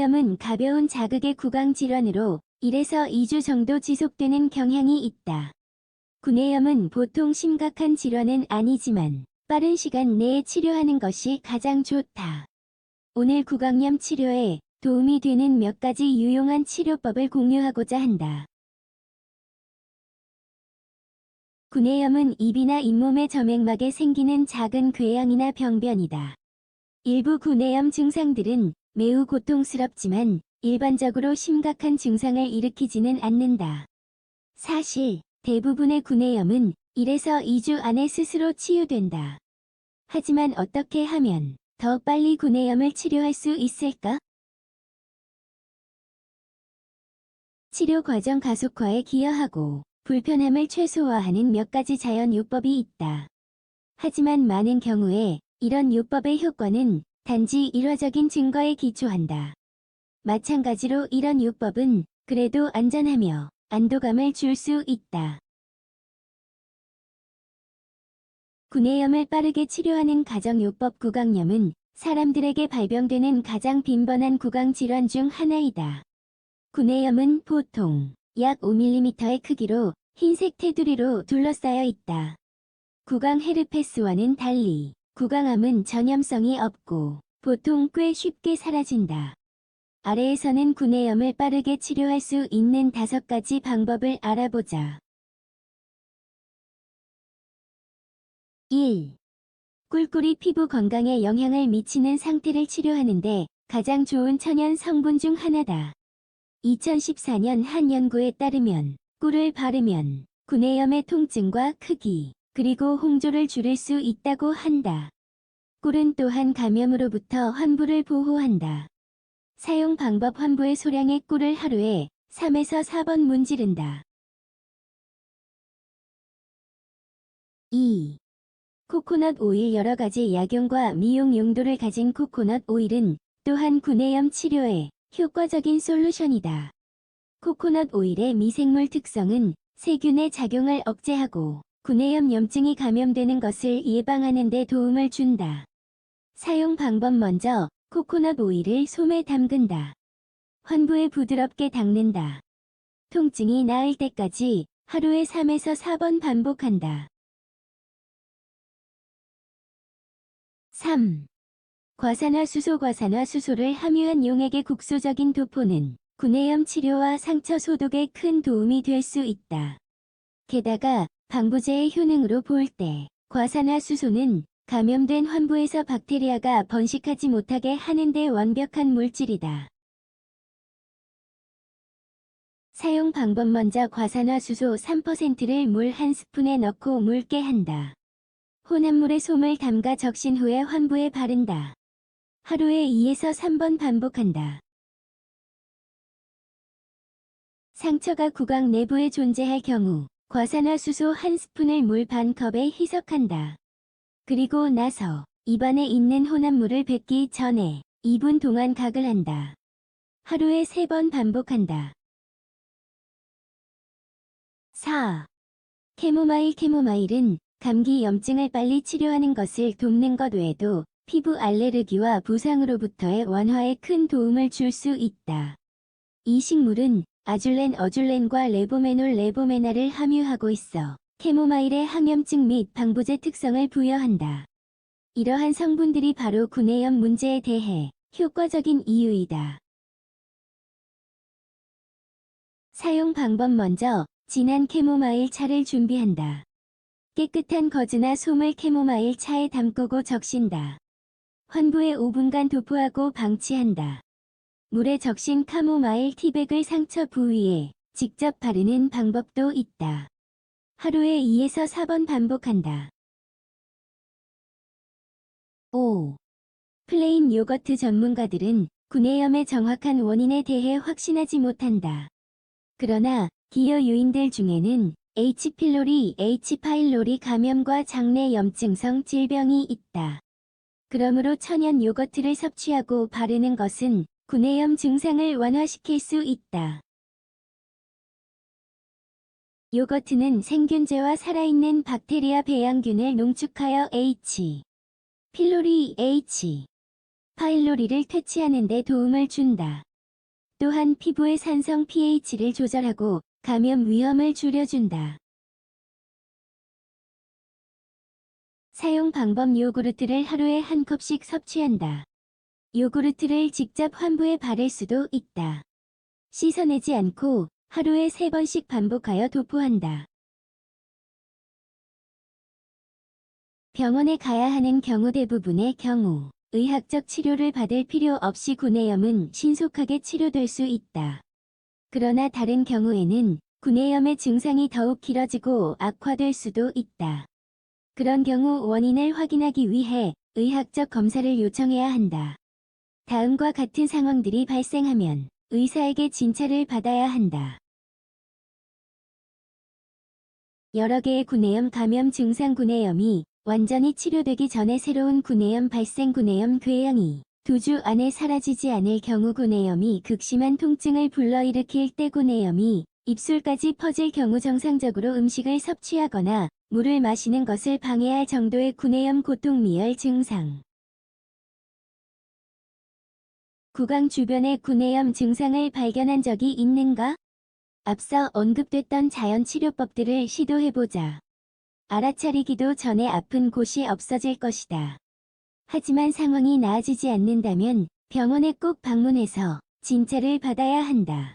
구내염은 가벼운 자극의 구강 질환으로 1에서 2주 정도 지속되는 경향이 있다. 구내염은 보통 심각한 질환은 아니지만 빠른 시간 내에 치료하는 것이 가장 좋다. 오늘 구강염 치료에 도움이 되는 몇 가지 유용한 치료법을 공유하고자 한다. 구내염은 입이나 잇몸의 점액막에 생기는 작은 궤양이나 병변이다. 일부 구내염 증상들은 매우 고통스럽지만 일반적으로 심각한 증상을 일으키지는 않는다. 사실 대부분의 구내염은 1에서 2주 안에 스스로 치유된다. 하지만 어떻게 하면 더 빨리 구내염을 치료할 수 있을까? 치료 과정 가속화에 기여하고 불편함을 최소화하는 몇 가지 자연 요법이 있다. 하지만 많은 경우에 이런 요법의 효과는 단지 일화적인 증거에 기초한다. 마찬가지로 이런 요법은 그래도 안전하며 안도감을 줄 수 있다. 구내염을 빠르게 치료하는 가정요법 구강염은 사람들에게 발병되는 가장 빈번한 구강 질환 중 하나이다. 구내염은 보통 약 5mm의 크기로 흰색 테두리로 둘러싸여 있다. 구강 헤르페스와는 달리 구강암은 전염성이 없고 보통 꽤 쉽게 사라진다. 아래에서는 구내염을 빠르게 치료할 수 있는 다섯 가지 방법을 알아보자. 1. 꿀꿀이 피부 건강에 영향을 미치는 상태를 치료하는데 가장 좋은 천연 성분 중 하나다. 2014년 한 연구에 따르면 꿀을 바르면 구내염의 통증과 크기, 그리고 홍조를 줄일 수 있다고 한다. 꿀은 또한 감염으로부터 환부를 보호한다. 사용 방법 환부의 소량의 꿀을 하루에 3에서 4번 문지른다. 2. 코코넛 오일 여러 가지 약용과 미용 용도를 가진 코코넛 오일은 또한 구내염 치료에 효과적인 솔루션이다. 코코넛 오일의 미생물 특성은 세균의 작용을 억제하고 구내염 염증이 감염되는 것을 예방하는 데 도움을 준다. 사용 방법 먼저 코코넛 오일을 솜에 담근다. 환부에 부드럽게 닦는다. 통증이 나을 때까지 하루에 3에서 4번 반복한다. 3. 과산화수소 과산화수소를 함유한 용액의 국소적인 도포는 구내염 치료와 상처 소독에 큰 도움이 될 수 있다. 게다가 방부제의 효능으로 볼 때 과산화 수소는 감염된 환부에서 박테리아가 번식하지 못하게 하는 데 완벽한 물질이다. 사용 방법 먼저 과산화수소 3%를 물 한 스푼에 넣고 묽게 한다. 혼합물에 솜을 담가 적신 후에 환부에 바른다. 하루에 2에서 3번 반복한다. 상처가 구강 내부에 존재할 경우 과산화수소 한 스푼을 물 반 컵에 희석한다. 그리고 나서 입안에 있는 혼합물을 뱉기 전에 2분 동안 각을 한다. 하루에 3번 반복한다. 4. 캐모마일 캐모마일은 감기 염증을 빨리 치료하는 것을 돕는 것 외에도 피부 알레르기와 부상으로부터의 완화에 큰 도움을 줄 수 있다. 이 식물은 아줄렌 어줄렌과 레보메놀 레보메나를 함유하고 있어 캐모마일의 항염증 및 방부제 특성을 부여한다. 이러한 성분들이 바로 구내염 문제에 대해 효과적인 이유이다. 사용 방법 먼저 진한 캐모마일 차를 준비한다. 깨끗한 거즈나 솜을 캐모마일 차에 담그고 적신다. 환부에 5분간 도포하고 방치한다. 물에 적신 카모마일 티백을 상처 부위에 직접 바르는 방법도 있다. 하루에 2에서 4번 반복한다. 5. 플레인 요거트 전문가들은 구내염의 정확한 원인에 대해 확신하지 못한다. 그러나 기여 요인들 중에는 H. 필로리, H. 파일로리 감염과 장내 염증성 질병이 있다. 그러므로 천연 요거트를 섭취하고 바르는 것은 구내염 증상을 완화시킬 수 있다. 요거트는 생균제와 살아있는 박테리아 배양균을 농축하여 H. 필로리 H. 파일로리를 퇴치하는 데 도움을 준다. 또한 피부의 산성 pH를 조절하고 감염 위험을 줄여준다. 사용 방법 요구르트를 하루에 한 컵씩 섭취한다. 요구르트를 직접 환부에 바를 수도 있다. 씻어내지 않고 하루에 3번씩 반복하여 도포한다. 병원에 가야 하는 경우 대부분의 경우 의학적 치료를 받을 필요 없이 구내염은 신속하게 치료될 수 있다. 그러나 다른 경우에는 구내염의 증상이 더욱 길어지고 악화될 수도 있다. 그런 경우 원인을 확인하기 위해 의학적 검사를 요청해야 한다. 다음과 같은 상황들이 발생하면 의사에게 진찰을 받아야 한다. 여러 개의 구내염 감염 증상 구내염이 완전히 치료되기 전에 새로운 구내염 발생 구내염 궤양이 두 주 안에 사라지지 않을 경우 구내염이 극심한 통증을 불러일으킬 때 구내염이 입술까지 퍼질 경우 정상적으로 음식을 섭취하거나 물을 마시는 것을 방해할 정도의 구내염 고통 미열 증상 구강 주변의 구내염 증상을 발견한 적이 있는가? 앞서 언급됐던 자연치료법들을 시도해보자. 알아차리기도 전에 아픈 곳이 없어질 것이다. 하지만 상황이 나아지지 않는다면 병원에 꼭 방문해서 진찰을 받아야 한다.